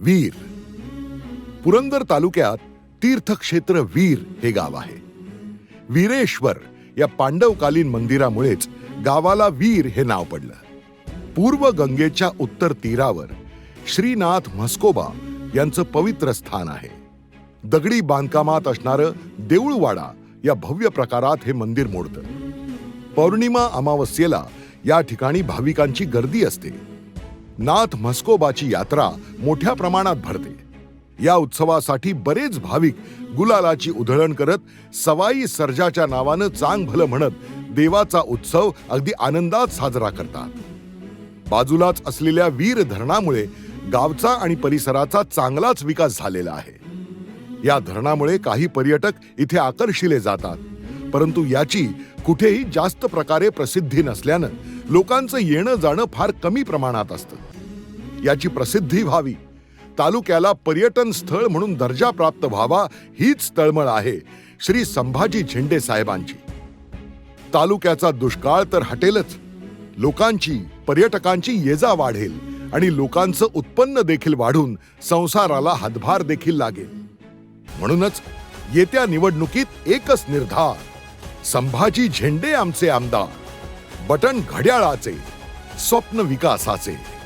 वीर. पुरंदर तालुक्यात तीर्थक्षेत्र वीर हे गाव आहे. वीरेश्वर या पांडवकालीन मंदिरामुळेच गावाला वीर हे नाव पडलं. पूर्व गंगेच्या उत्तर तीरावर श्रीनाथ म्हस्कोबा यांचं पवित्र स्थान आहे. दगडी बांधकामात असणारं देऊळवाडा या भव्य प्रकारात हे मंदिर मोडतं. पौर्णिमा अमावस्येला या ठिकाणी भाविकांची गर्दी असते. नाथ म्हस्कोबाची यात्रा मोठ्या प्रमाणात भरते. या उत्सवासाठी बरेच भाविक गुलालाची उधळण करत सवाई सर्जाच्या नावानं चांग भलं म्हणत देवाचा उत्सव अगदी आनंदात साजरा करतात. बाजूलाच असलेल्या वीर धरणामुळे गावचा आणि परिसराचा चांगलाच विकास झालेला आहे. या धरणामुळे काही पर्यटक इथे आकर्षिले जातात परंतु याची कुठेही जास्त प्रकारे प्रसिद्धी नसल्यानं लोकांचं येणं जाणं फार कमी प्रमाणात असतं. याची प्रसिद्धी व्हावी. तालुक्याला पर्यटन स्थळ म्हणून दर्जा प्राप्त व्हावा हीच तळमळ आहे श्री संभाजी झेंडे साहेबांची. तालुक्याचा दुष्काळ तर हटेलच. लोकांची पर्यटकांची येजा वाढेल आणि लोकांचं उत्पन्न देखील वाढून संसाराला हातभार देखील लागेल. म्हणूनच येत्या निवडणुकीत एकच निर्धार संभाजी झेंडे आमचे आमदार. बटन घड्याळाचे स्वप्न विकासाचे.